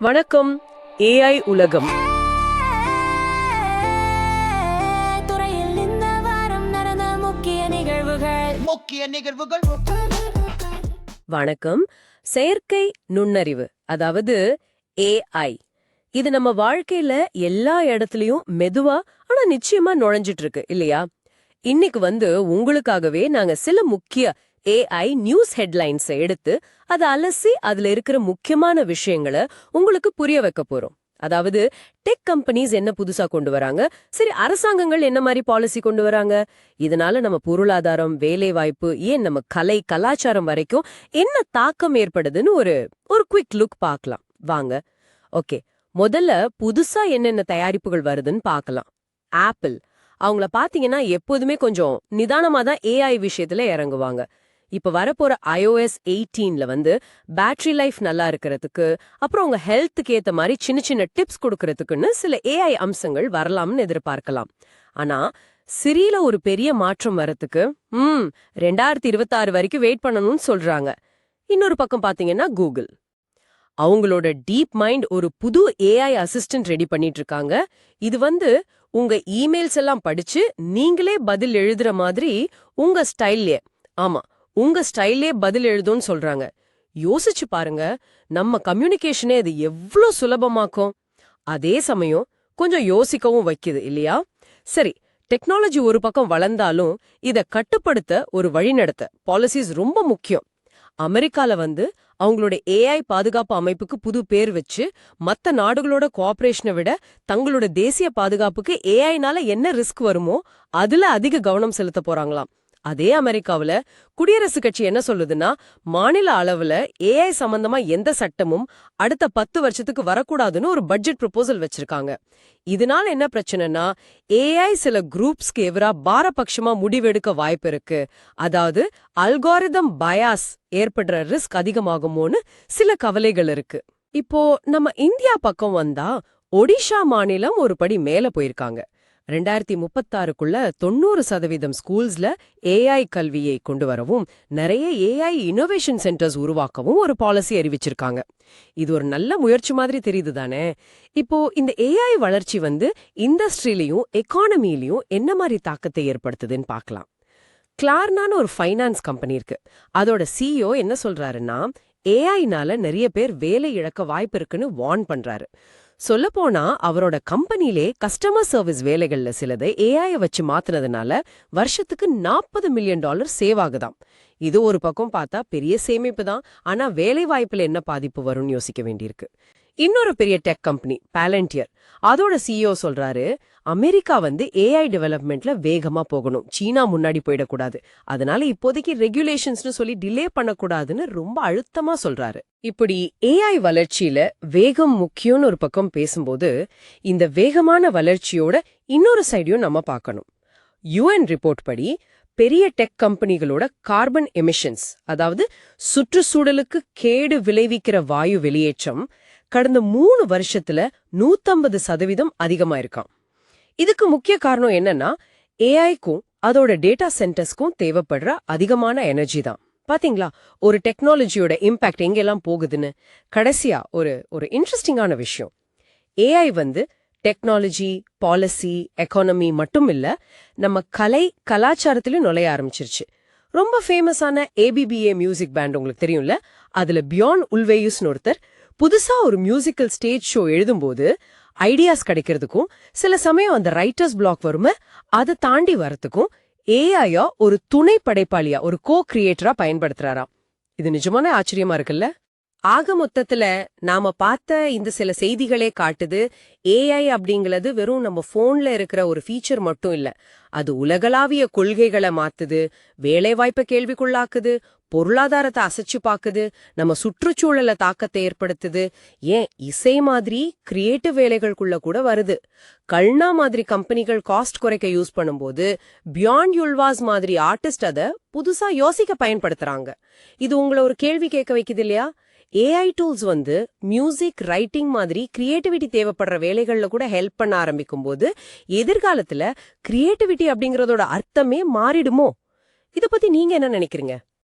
வணக்கம் ஏஐ உலகம். வணக்கம் செயற்கை நுண்ணறிவு அதாவது ஏஐ இது நம்ம வாழ்க்கையில எல்லா இடத்துலயும் மெதுவா ஆனா நிச்சயமா நுழைஞ்சிட்டு இருக்கு இல்லையா? இன்னைக்கு வந்து உங்களுக்காகவே நாங்க சில முக்கிய ஏஐ நியூஸ் ஹெட்லைன்ஸை எடுத்து அதை அலசி அதுல இருக்கிற முக்கியமான விஷயங்களை உங்களுக்கு புரிய வைக்க போறோம். அதாவது டெக் கம்பெனிஸ் என்ன புதுசா கொண்டு வராங்க? சரி அரசாங்கங்கள் என்ன மாதிரி பாலிசி கொண்டு வராங்க? இதனால நம்ம பொருளாதாரம் வேலை வாய்ப்பு ஏன் நம்ம கலை கலாச்சாரம் வரைக்கும் என்ன தாக்கம் ஏற்படுதுன்னு ஒரு ஒரு குவிக் லுக் பார்க்கலாம். வாங்க. ஓகே முதல்ல புதுசா என்னென்ன தயாரிப்புகள் வருதுன்னு பார்க்கலாம். ஆப்பிள் அவங்கள பாத்தீங்கன்னா எப்போதுமே கொஞ்சம் நிதானமா தான் ஏஐ விஷயத்துல இறங்குவாங்க. இப்ப வரப்போற ஐஓஎஸ் எயிட்டீன்ல வந்து பேட்டரி லைஃப் நல்லா இருக்கிறதுக்கு அப்புறம் உங்க ஹெல்த்துக்கு ஏத்த மாதிரி சின்ன சின்ன டிப்ஸ் கொடுக்கறதுக்குன்னு சில ஏஐ அம்சங்கள் வரலாம்னு எதிர்பார்க்கலாம். ஆனா சிறியில ஒரு பெரிய மாற்றம் வரத்துக்கு ம் ரெண்டாயிரத்தி இருபத்தாறு வரைக்கும் வெயிட் பண்ணணும்னு சொல்றாங்க. இன்னொரு பக்கம் பாத்தீங்கன்னா கூகுள். அவங்களோட டீப் மைண்ட் ஒரு புது ஏஐ அசிஸ்டன்ட் ரெடி பண்ணிட்டு இருக்காங்க இது வந்து உங்க இமெயில்ஸ் எல்லாம் படிச்சு நீங்களே பதில் எழுதுற மாதிரி உங்க ஸ்டைல்லே ஆமா உங்க ஸ்டைல்லே பதில் எழுதும்னு சொல்றாங்க. யோசிச்சு பாருங்க நம்ம கம்யூனிகேஷனே அது எவ்ளோ சுலபமாக்கும். அதே சமயம் கொஞ்சம் யோசிக்கவும் வைக்குது இல்லையா? சரி டெக்னாலஜி ஒரு பக்கம் வளர்ந்தாலும் இத கட்டுப்படுத்த ஒரு வழிநடத்த பாலிசிஸ் ரொம்ப முக்கியம். அமெரிக்கால வந்து அவங்களோட ஏஐ பாதுகாப்பு அமைப்புக்கு புது பேர் வச்சு மத்த நாடுகளோட கோஆபரேஷனை விட தங்களோட தேசிய பாதுகாப்புக்கு ஏஐனால என்ன ரிஸ்க் வருமோ அதுல அதிக கவனம் செலுத்த போறாங்களாம். அதே அமெரிக்காவுல குடியரசுக் கட்சி என்ன சொல்லுதுன்னா மாநில அளவுல ஏஐ சம்பந்தமா எந்த சட்டமும் அடுத்த பத்து வருஷத்துக்கு வரக்கூடாதுன்னு ஒரு பட்ஜெட் ப்ரொபோசல் வச்சிருக்காங்க. இதனால என்ன பிரச்சனைனா ஏஐ சில குரூப்ஸ்க்கு எதிரா பாரபட்சமா முடிவெடுக்க வாய்ப்பு இருக்கு. அதாவது அல்காரிதம் பயாஸ் ஏற்படுற ரிஸ்க் அதிகமாகுமோன்னு சில கவலைகள் இருக்கு. இப்போ நம்ம இந்தியா பக்கம் வந்தா ஒடிஷா மாநிலம் ஒரு படி மேல போயிருக்காங்க. ரெண்டாயிரத்தி முப்பத்தாறுக்குள்ள தொண்ணூறு சதவீதம் ஸ்கூல்ஸ்ல ஏஐ கல்வியை கொண்டு வரவும் நிறைய ஏஐ இன்னோவேஷன் சென்டர்ஸ் உருவாக்கவும் ஒரு பாலிசி அறிவிச்சிருக்காங்க. இது ஒரு நல்ல முயற்சி மாதிரி தெரியுது தானே? இப்போ இந்த ஏஐ வளர்ச்சி வந்து இண்டஸ்ட்ரியிலையும் எக்கானமிலையும் என்ன மாதிரி தாக்கத்தை ஏற்படுத்துதுன்னு பார்க்கலாம். கிளார்னான்னு ஒரு ஃபைனான்ஸ் கம்பெனி இருக்கு. அதோட சிஇஓ என்ன சொல்றாருன்னா ஏஐனால நிறைய பேர் வேலை இழக்க வாய்ப்பு இருக்குன்னு வார்ன் பண்றாரு. சொல்லப்போனா அவரோட கம்பெனிலே கஸ்டமர் சர்வீஸ் வேலைகள்ல சிலதை ஏஐ வச்சு மாத்துனதுனால வருஷத்துக்கு நாற்பது மில்லியன் டாலர் சேவ் ஆகுதாம். இது ஒரு பக்கம் பார்த்தா பெரிய சேமிப்பு தான் ஆனா வேலை வாய்ப்புல என்ன பாதிப்பு வரும்னு யோசிக்க வேண்டியிருக்கு. இன்னொரு பெரிய டெக் கம்பெனி பேலண்டியர் அதோட சிஇஓ சொல்றாரு அமெரிக்கா வந்து ஏஐ டெவலப்மெண்ட்ல வேகமா போகணும். சீனா முன்னாடி போயிடக்கூடாது. அதனால இப்போதைக்கு ரெகுலேஷன்ஸ்னு சொல்லி டிலே பண்ணக்கூடாதுன்னு ரொம்ப அழுத்தமா சொல்றாரு. இப்படி ஏஐ வளர்ச்சியில வேகம் முக்கியம்னு ஒரு பக்கம் பேசும்போது இந்த வேகமான வளர்ச்சியோட இன்னொரு சைடையும் நம்ம பார்க்கணும். யுஎன் ரிப்போர்ட் படி பெரிய டெக் கம்பெனிகளோட கார்பன் எமிஷன்ஸ் அதாவது சுற்றுச்சூழலுக்கு கேடு விளைவிக்கிற வாயு வெளியேற்றம் கடந்த மூணு வருஷத்துல நூத்தம்பது சதவீதம் அதிகமா இருக்காம் இதுக்கு முக்கிய காரணம் என்னன்னா ஏஐக்கும் அதோட டேட்டா சென்டர்ஸ்க்கும் தேவைப்படுற அதிகமான எனர்ஜி தான். பாத்தீங்களா? ஒரு டெக்னாலஜியோட இம்பாக்ட் எங்கெல்லாம் போகுதுன்னு? கடைசியா ஒரு ஒரு இன்ட்ரெஸ்டிங்கான விஷயம். ஏஐ வந்து டெக்னாலஜி பாலிசி எக்கானமி மட்டும் இல்ல நம்ம கலை கலாச்சாரத்திலும் நுழைய ஆரம்பிச்சிருச்சு. ரொம்ப ஃபேமஸான ஏபிபிஏ மியூசிக் பேண்ட் உங்களுக்கு தெரியும்ல? அதுல பியான் உல்வேயூஸ்னு ஒருத்தர் புதுசா ஒரு மியூசிக்கல் ஸ்டேஜ் ஷோ எழுதும்போது ஐடியாஸ் கிடைக்கிறதுக்கும் சில சமயம் அந்த ரைட்டர்ஸ் பிளாக் வருமே அதை தாண்டி வரத்துக்கும் ஏஐயா ஒரு துணை படைப்பாளியா ஒரு கோ கிரியேட்டரா பயன்படுத்துறாராம். இது நிஜமான ஆச்சரியமா இருக்குல்ல? ஆக மொத்தத்துல நாம பார்த்த இந்த சில செய்திகளே காட்டுது ஏஐ அப்படிங்கிறது வெறும் நம்ம போன்ல இருக்கிற ஒரு ஃபீச்சர் மட்டும் இல்ல. அது உலகளாவிய கொள்கைகளை மாத்துது வேலைவாய்ப்பை கேள்விக்குள்ளாக்குது பொருளாதாரத்தை அசைச்சு பாக்குது நம்ம சுற்றுச்சூழல தாக்கத்தை ஏற்படுத்துது. ஏன்? இசை மாதிரி கிரியேட்டிவ் வேலைகளுக்குள்ள கூட வருது. கல்னா மாதிரி கம்பெனிகள் காஸ்ட் குறைக்க யூஸ் பண்ணும்போது பியாண்ட் யுல்வாஸ் மாதிரி ஆர்டிஸ்ட் அதை புதுசா யோசிக்க பயன்படுத்துறாங்க. இது உங்களை ஒரு கேள்வி கேட்க வைக்குது இல்லையா? ஏஐ டூல்ஸ் வந்து மியூசிக் ரைட்டிங் மாதிரி கிரியேட்டிவிட்டி தேவைப்படுற வேலைகள்ல கூட ஹெல்ப் பண்ண ஆரம்பிக்கும் போது எதிர்காலத்துல கிரியேட்டிவிட்டி அப்படிங்கறதோட அர்த்தமே மாறிடுமோ? இத பத்தி நீங்க என்ன நினைக்கிறீங்க?